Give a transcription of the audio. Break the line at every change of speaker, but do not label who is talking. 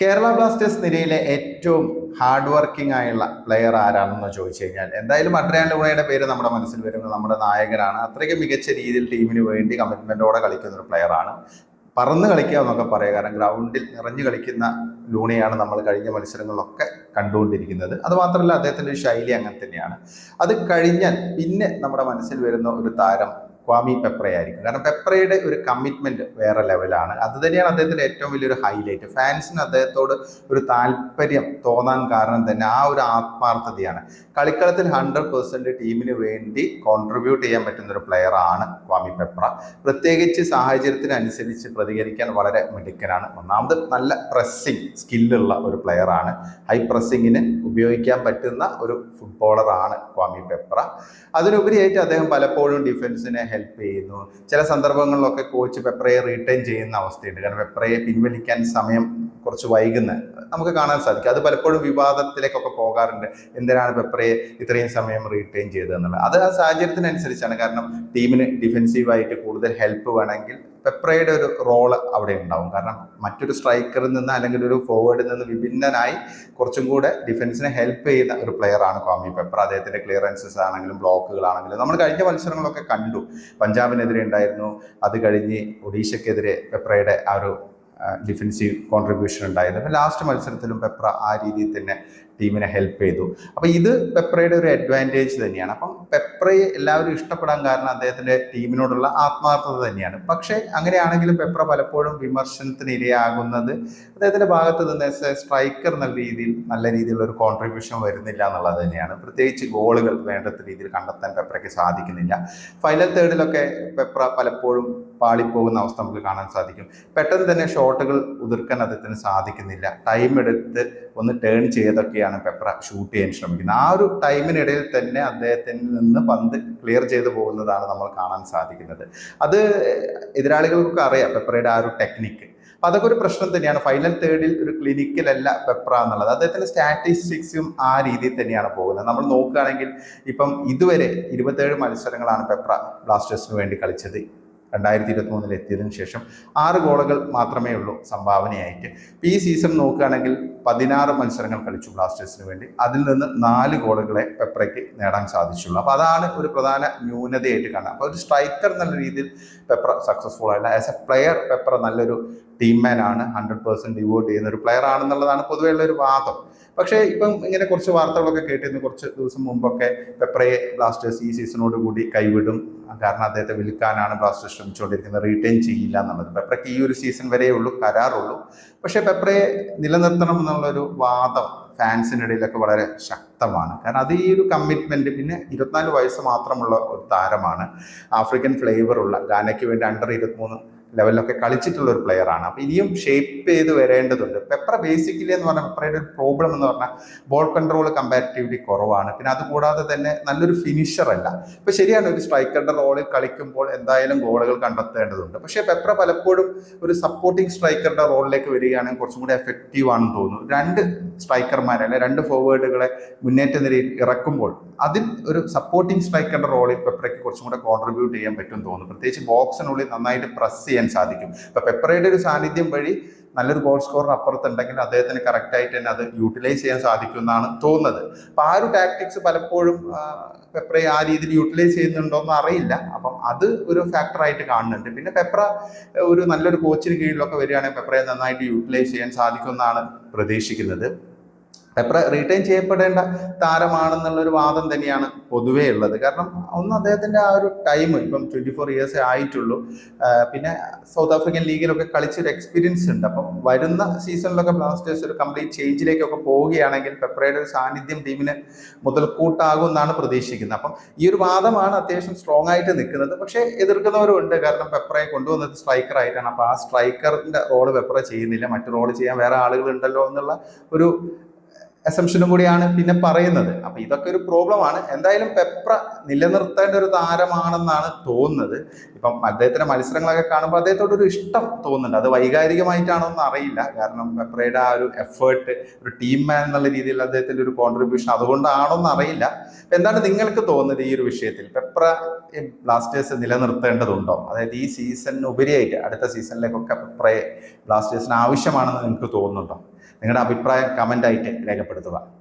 Kerala Blasters നിരയിലെ ഏറ്റവും hard working ആയുള്ള പ്ലെയർ ആരാണെന്ന് ചോദിച്ചു കഴിഞ്ഞാൽ എന്തായാലും അഡ്രിയാൻ ലൂണയുടെ പേര് നമ്മുടെ മനസ്സിൽ വരുന്നത് നമ്മുടെ നായകനാണ്. അത്രയ്ക്ക് മികച്ച രീതിയിൽ ടീമിന് വേണ്ടി കമ്മിറ്റ്മെന്റോടെ കളിക്കുന്ന ഒരു പ്ലെയറാണ് പറന്ന് കളിക്കുക എന്നൊക്കെ പറയുക കാരണം ഗ്രൗണ്ടിൽ നിറഞ്ഞു കളിക്കുന്ന ലൂണയാണ് നമ്മൾ കഴിഞ്ഞ മത്സരങ്ങളിലൊക്കെ കണ്ടുകൊണ്ടിരിക്കുന്നത്. അതുമാത്രമല്ല അദ്ദേഹത്തിന്റെ ഒരു ശൈലി അങ്ങനെ തന്നെയാണ്. അത് കഴിഞ്ഞാൽ പിന്നെ നമ്മുടെ മനസ്സിൽ വരുന്ന ഒരു താരം ക്വാമി പെപ്രയായിരിക്കും കാരണം പെപ്രയുടെ ഒരു കമ്മിറ്റ്മെന്റ് വേറെ ലെവലാണ് അത് തന്നെയാണ് അദ്ദേഹത്തിന്റെ ഏറ്റവും വലിയൊരു ഹൈലൈറ്റ് ഫാൻസിന് അദ്ദേഹത്തോട് ഒരു താല്പര്യം തോന്നാൻ കാരണം തന്നെ ആ ഒരു ആത്മാർത്ഥതയാണ്. കളിക്കളത്തിൽ ഹൺഡ്രഡ് പെർസെന്റ് ടീമിന് വേണ്ടി കോൺട്രിബ്യൂട്ട് ചെയ്യാൻ പറ്റുന്ന ഒരു പ്ലെയർ ആണ് ക്വാമി പെപ്ര പ്രത്യേകിച്ച് സാഹചര്യത്തിനനുസരിച്ച് പ്രതികരിക്കാൻ വളരെ മിടുക്കനാണ്. ഒന്നാമത് നല്ല പ്രസ്സിങ് സ്കില്ലുള്ള ഒരു പ്ലെയർ ആണ്. ഹൈ പ്രസ്സിങ്ങിന് ഉപയോഗിക്കാൻ പറ്റുന്ന ഒരു ഫുട്ബോളറാണ് ക്വാമി പെപ്ര അതിനുപരിയായിട്ട് അദ്ദേഹം പലപ്പോഴും ഡിഫൻസിനെ ഹെൽപ്പ് ചെയ്യുന്നു. ചില സന്ദർഭങ്ങളിലൊക്കെ കോച്ച് പെപ്രയെ റീറ്റൈൻ ചെയ്യുന്ന അവസ്ഥയുണ്ട്. കാരണം പെപ്രയെ പിൻവലിക്കാൻ സമയം കുറച്ച് വൈകുന്ന നമുക്ക് കാണാൻ സാധിക്കും. അത് പലപ്പോഴും വിവാദത്തിലേക്കൊക്കെ പോകാറുണ്ട്. എന്തിനാണ് പെപ്രയെ ഇത്രയും സമയം റീറ്റൈൻ ചെയ്തതെന്നുള്ളത്. അത് ആ സാഹചര്യത്തിനനുസരിച്ചാണ്. കാരണം ടീമിന് ഡിഫെൻസീവായിട്ട് കൂടുതൽ ഹെൽപ്പ് വേണമെങ്കിൽ പെപ്രയുടെ ഒരു റോൾ അവിടെ ഉണ്ടാവും. കാരണം മറ്റൊരു സ്ട്രൈക്കറിൽ നിന്ന് അല്ലെങ്കിൽ ഒരു ഫോർവേഡിൽ നിന്ന് വിഭിന്നനായി കുറച്ചും കൂടെ ഡിഫൻസിനെ ഹെൽപ്പ് ചെയ്യുന്ന ഒരു പ്ലെയർ ആണ് ക്വാമി പെപ്ര. അദ്ദേഹത്തിന്റെ ക്ലിയറൻസസ് ആണെങ്കിലും ബ്ലോക്കുകളാണെങ്കിലും നമ്മൾ കഴിഞ്ഞ മത്സരങ്ങളൊക്കെ കണ്ടു. പഞ്ചാബിനെതിരെ ഉണ്ടായിരുന്നു. അത് കഴിഞ്ഞ് ഒഡീഷയ്ക്കെതിരെ പെപ്രയുടെ ആ ഒരു ഡിഫൻസീവ് കോൺട്രിബ്യൂഷൻ ഉണ്ടായിരുന്നു. ലാസ്റ്റ് മത്സരത്തിലും പെപ്ര ആ രീതിയിൽ തന്നെ ടീമിനെ ഹെൽപ്പ് ചെയ്തു. അപ്പോൾ ഇത് പെപ്രയുടെ ഒരു അഡ്വാന്റേജ് തന്നെയാണ്. അപ്പം പെപ്രയെ എല്ലാവരും ഇഷ്ടപ്പെടാൻ കാരണം അദ്ദേഹത്തിന്റെ ടീമിനോടുള്ള ആത്മാർത്ഥത തന്നെയാണ്. പക്ഷേ അങ്ങനെയാണെങ്കിലും പെപ്ര പലപ്പോഴും വിമർശനത്തിന് ഇരയാകുന്നത് അദ്ദേഹത്തിന്റെ ഭാഗത്ത് നിന്ന് സ്ട്രൈക്കർ എന്നുള്ള രീതിയിൽ നല്ല രീതിയിലുള്ള ഒരു കോൺട്രിബ്യൂഷൻ വരുന്നില്ല എന്നുള്ളത് തന്നെയാണ്. പ്രത്യേകിച്ച് ഗോളുകൾ വേണ്ടത്ര രീതിയിൽ കണ്ടെത്താൻ പെപ്രയ്ക്ക് സാധിക്കുന്നില്ല. ഫൈനൽ തേർഡിലൊക്കെ പെപ്ര പലപ്പോഴും പാളിപ്പോകുന്ന അവസ്ഥ നമുക്ക് കാണാൻ സാധിക്കും. പെട്ടെന്ന് തന്നെ ഷോട്ടുകൾ ഉതിർക്കാൻ അദ്ദേഹത്തിന് സാധിക്കുന്നില്ല. ടൈം എടുത്ത് ഒന്ന് ടേൺ ചെയ്തൊക്കെയാണ് പെപ്ര ഷൂട്ട് ചെയ്യാൻ ശ്രമിക്കുന്നത്. ആ ഒരു ടൈമിനിടയിൽ തന്നെ അദ്ദേഹത്തിൽ നിന്ന് പന്ത് ക്ലിയർ ചെയ്തു പോകുന്നതാണ് നമ്മൾ കാണാൻ സാധിക്കുന്നത്. അത് എതിരാളികൾക്കൊക്കെ അറിയാം പെപ്രയുടെ ആ ഒരു ടെക്നിക്ക് അപ്പം അതൊക്കെ ഒരു പ്രശ്നം തന്നെയാണ്. ഫൈനൽ തേർഡിൽ ഒരു ക്ലിനിക്കിലല്ല പെപ്ര എന്നുള്ളത്. അദ്ദേഹത്തിന്റെ സ്റ്റാറ്റിസ്റ്റിക്സും ആ രീതിയിൽ തന്നെയാണ് പോകുന്നത്. നമ്മൾ നോക്കുകയാണെങ്കിൽ ഇപ്പം ഇതുവരെ ഇരുപത്തേഴ് മത്സരങ്ങളാണ് പെപ്ര ബ്ലാസ്റ്റേഴ്സിന് വേണ്ടി കളിച്ചത്. രണ്ടായിരത്തി ഇരുപത്തി മൂന്നിൽ എത്തിയതിനു ശേഷം ആറ് ഗോളുകൾ മാത്രമേ ഉള്ളൂ സംഭാവനയായിട്ട്. ഈ സീസൺ നോക്കുകയാണെങ്കിൽ പതിനാറ് മത്സരങ്ങൾ കളിച്ചു ബ്ലാസ്റ്റേഴ്സിന് വേണ്ടി. അതിൽ നിന്ന് നാല് ഗോളുകളെ പെപ്രയ്ക്ക് നേടാൻ സാധിച്ചുള്ളൂ. അപ്പോൾ അതാണ് ഒരു പ്രധാന ന്യൂനതയായിട്ട് കാണുക അപ്പോൾ ഒരു സ്ട്രൈക്കർ എന്നുള്ള രീതിയിൽ പെപ്ര സക്സസ്ഫുൾ ആയില്ല ആസ് എ പ്ലെയർ പെപ്ര നല്ലൊരു ടീം മാൻ ആണ്. ഹൺഡ്രഡ് പേഴ്സന്റ് ഡിവോട്ട് ചെയ്യുന്ന ഒരു പ്ലെയർ ആണെന്നുള്ളതാണ് പൊതുവെയുള്ള ഒരു വാദം. പക്ഷേ ഇപ്പം ഇങ്ങനെ കുറച്ച് വാർത്തകളൊക്കെ കേട്ടിരുന്നു. കുറച്ച് ദിവസം മുമ്പൊക്കെ പെപ്രയെ ബ്ലാസ്റ്റേഴ്സ് ഈ സീസണോട് കൂടി കൈവിടും. കാരണം അദ്ദേഹത്തെ വിൽക്കാനാണ് ബ്ലാസ്റ്റേഴ്സ് ശ്രമിച്ചുകൊണ്ടിരിക്കുന്നത്. റീറ്റെയിൻ ചെയ്യില്ല എന്നുള്ളത്. പെപ്രയ്ക്ക് ഈ ഒരു സീസൺ വരെയുള്ളൂ കരാറുള്ളൂ. പക്ഷേ പെപ്പറയെ നിലനിർത്തണം എന്നുള്ളൊരു വാദം ഫാൻസിന്റെ ഇടയിലൊക്കെ വളരെ ശക്തമാണ്. കാരണം അത് ഈ ഒരു കമ്മിറ്റ്മെന്റ് പിന്നെ ഇരുപത്തിനാല് വയസ്സ് മാത്രമുള്ള ഒരു താരമാണ്. ആഫ്രിക്കൻ ഫ്ലേവറുള്ള ഗാനയ്ക്ക് വേണ്ടി അണ്ടർ ഇരുപത്തിമൂന്ന് ലെവലിലൊക്കെ കളിച്ചിട്ടുള്ള ഒരു പ്ലെയർ ആണ്. അപ്പൊ ഇനിയും ഷേപ്പ് ചെയ്ത് വരേണ്ടതുണ്ട്. പെപ്ര ബേസിക്കലി എന്ന് പറഞ്ഞാൽ പെപ്രയുടെ ഒരു പ്രോബ്ലം എന്ന് പറഞ്ഞാൽ ബോൾ കൺട്രോൾ കമ്പാരിറ്റീവ്ലി കുറവാണ്. പിന്നെ അതുകൂടാതെ തന്നെ നല്ലൊരു ഫിനിഷർ അല്ല. ഇപ്പൊ ശരിയാണ് ഒരു സ്ട്രൈക്കറുടെ റോളിൽ കളിക്കുമ്പോൾ എന്തായാലും ഗോളുകൾ കണ്ടെത്തേണ്ടതുണ്ട്. പക്ഷേ പെപ്ര പലപ്പോഴും ഒരു സപ്പോർട്ടിംഗ് സ്ട്രൈക്കറുടെ റോളിലേക്ക് വരികയാണെങ്കിൽ കുറച്ചും കൂടി എഫക്റ്റീവ് ആണെന്ന് തോന്നുന്നു. രണ്ട് സ്ട്രൈക്കർമാരെ രണ്ട് ഫോർവേഡുകളെ മുന്നേറ്റ നിരയിൽ ഇറക്കുമ്പോൾ അതിൽ ഒരു സപ്പോർട്ടിംഗ് സ്ട്രൈക്കറുടെ റോളിൽ പെപ്പറയ്ക്ക് കുറച്ചും കൂടെ കോൺട്രിബ്യൂട്ട് ചെയ്യാൻ പറ്റും തോന്നുന്നു. പ്രത്യേകിച്ച് ബോക്സിനുള്ളിൽ നന്നായിട്ട് പ്രസ് ചെയ്യാൻ സാധിക്കും. ഇപ്പൊ പെപ്പറയുടെ ഒരു സാന്നിധ്യം വഴി നല്ലൊരു ഗോൾ സ്കോറിന് അപ്പുറത്തുണ്ടെങ്കിൽ അദ്ദേഹത്തിന് കറക്റ്റ് ആയിട്ട് തന്നെ അത് യൂട്ടിലൈസ് ചെയ്യാൻ സാധിക്കും എന്നാണ് തോന്നുന്നത്. അപ്പൊ ആ ഒരു ടാക്ടിക്സ് പലപ്പോഴും പെപ്രയെ ആ രീതിയിൽ യൂട്ടിലൈസ് ചെയ്യുന്നുണ്ടോ എന്ന് അറിയില്ല. അപ്പം അത് ഒരു ഫാക്ടറായിട്ട് കാണുന്നുണ്ട്. പിന്നെ പെപ്ര ഒരു നല്ലൊരു കോച്ചിന് കീഴിലൊക്കെ വരികയാണെങ്കിൽ പെപ്രയെ നന്നായിട്ട് യൂട്ടിലൈസ് ചെയ്യാൻ സാധിക്കുമെന്നാണ് പ്രതീക്ഷിക്കുന്നത്. പെപ്ര റീറ്റൈൻ ചെയ്യപ്പെടേണ്ട താരമാണെന്നുള്ളൊരു വാദം തന്നെയാണ് പൊതുവേ ഉള്ളത്. കാരണം ഒന്ന് അദ്ദേഹത്തിന്റെ ആ ഒരു ടൈം ഇപ്പം ട്വന്റി ഫോർ ഇയേഴ്സേ ആയിട്ടുള്ളൂ. പിന്നെ സൗത്ത് ആഫ്രിക്കൻ ലീഗിലൊക്കെ കളിച്ചൊരു എക്സ്പീരിയൻസ് ഉണ്ട്. അപ്പം വരുന്ന സീസണിലൊക്കെ ബ്ലാസ്റ്റേഴ്സ് ഒരു കംപ്ലീറ്റ് ചേഞ്ചിലേക്കൊക്കെ പോവുകയാണെങ്കിൽ പെപ്രയുടെ ഒരു സാന്നിധ്യം ടീമിന് മുതൽക്കൂട്ടാകുമെന്നാണ് പ്രതീക്ഷിക്കുന്നത്. അപ്പം ഈ ഒരു വാദമാണ് അത്യാവശ്യം സ്ട്രോങ് ആയിട്ട് നിൽക്കുന്നത്. പക്ഷേ എതിർക്കുന്നവരും ഉണ്ട് കാരണം പെപ്രയെ കൊണ്ടുവന്നത് സ്ട്രൈക്കർ ആയിട്ടാണ്. അപ്പോൾ ആ സ്ട്രൈക്കറിന്റെ റോൾ പെപ്ര ചെയ്യുന്നില്ല. മറ്റു റോൾ ചെയ്യാൻ വേറെ ആളുകൾ ഉണ്ടല്ലോ എന്നുള്ള ഒരു അസംഷനും കൂടിയാണ് പിന്നെ പറയുന്നത്. അപ്പൊ ഇതൊക്കെ ഒരു പ്രോബ്ലം ആണ്. എന്തായാലും പെപ്ര നിലനിർത്തേണ്ട ഒരു താരമാണെന്നാണ് തോന്നുന്നത്. ഇപ്പം അദ്ദേഹത്തിന്റെ മത്സരങ്ങളൊക്കെ കാണുമ്പോൾ അദ്ദേഹത്തോട് ഒരു ഇഷ്ടം തോന്നുന്നുണ്ട്. അത് വൈകാരികമായിട്ടാണോ എന്ന് അറിയില്ല. കാരണം പെപ്രയുടെ ആ ഒരു എഫേർട്ട് ഒരു ടീം മാൻ എന്നുള്ള രീതിയിൽ അദ്ദേഹത്തിന്റെ ഒരു കോൺട്രിബ്യൂഷൻ അതുകൊണ്ടാണോ എന്ന് അറിയില്ല. എന്താണ് നിങ്ങൾക്ക് തോന്നുന്നത് ഈ ഒരു വിഷയത്തിൽ? പെപ്ര ബ്ലാസ്റ്റേഴ്സ് നിലനിർത്തേണ്ടതുണ്ടോ? അതായത് ഈ സീസണിന് ഉപരിയായിട്ട് അടുത്ത സീസണിലേക്കൊക്കെ പെപ്രയെ ബ്ലാസ്റ്റേഴ്സിന് ആവശ്യമാണെന്ന് നിങ്ങൾക്ക് തോന്നുന്നുണ്ടോ? നിങ്ങളുടെ അഭിപ്രായം കമന്റായിട്ട് Córdoba.